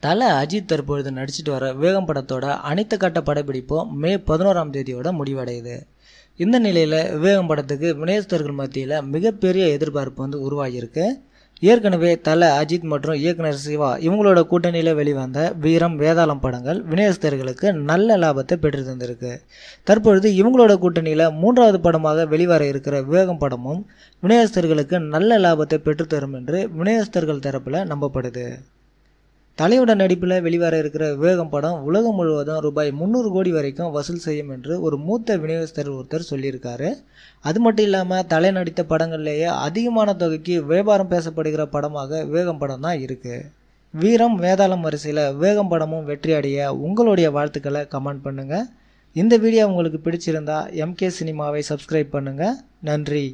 தல அஜித் தற்பொழுது நடிச்சிட்டு வர வேகம் படத்தோட அனைத்து கட்ட படப்பிடிப்பும் மே பதினோராம் தேதியோட முடிவடையுது. இந்த நிலையில் வேகம் படத்துக்கு வினயஸ்தர்கள் மத்தியில் மிகப்பெரிய எதிர்பார்ப்பு வந்து உருவாகியிருக்கு. ஏற்கனவே தல அஜித் மற்றும் இயக்குனர் சிவா இவங்களோட கூட்டணியில் வெளிவந்த வீரம் வேதாளம் படங்கள் வினயஸ்தர்களுக்கு நல்ல லாபத்தை பெற்று தந்திருக்கு. தற்பொழுது இவங்களோட கூட்டணியில் மூன்றாவது படமாக வெளிவர இருக்கிற வேகம் படமும் வினயஸ்தர்களுக்கு நல்ல லாபத்தை பெற்றுத்தரும் என்று வினயஸ்தர்கள் தரப்பில் நம்பப்படுது. தலையோட நடிப்பில் வெளிவர இருக்கிற விவேகம் படம் உலகம் முழுவதும் ரூபாய் முந்நூறு கோடி வரைக்கும் வசூல் செய்யும் என்று ஒரு மூத்த விநியோகஸ்தர் ஒருத்தர் சொல்லியிருக்காரு. அது மட்டும் இல்லாமல் தலை நடித்த படங்கள்லேயே அதிகமான தொகைக்கு வியாபாரம் பேசப்படுகிற படமாக விவேகம் படம் தான் இருக்குது வீரம் வேதாளம் வரிசையில் வேகம் படமும் வெற்றி அடைய உங்களுடைய வாழ்த்துக்களை கமெண்ட் பண்ணுங்கள் இந்த வீடியோ உங்களுக்கு பிடிச்சிருந்தா எம்கே சினிமாவை சப்ஸ்கிரைப் பண்ணுங்கள் நன்றி.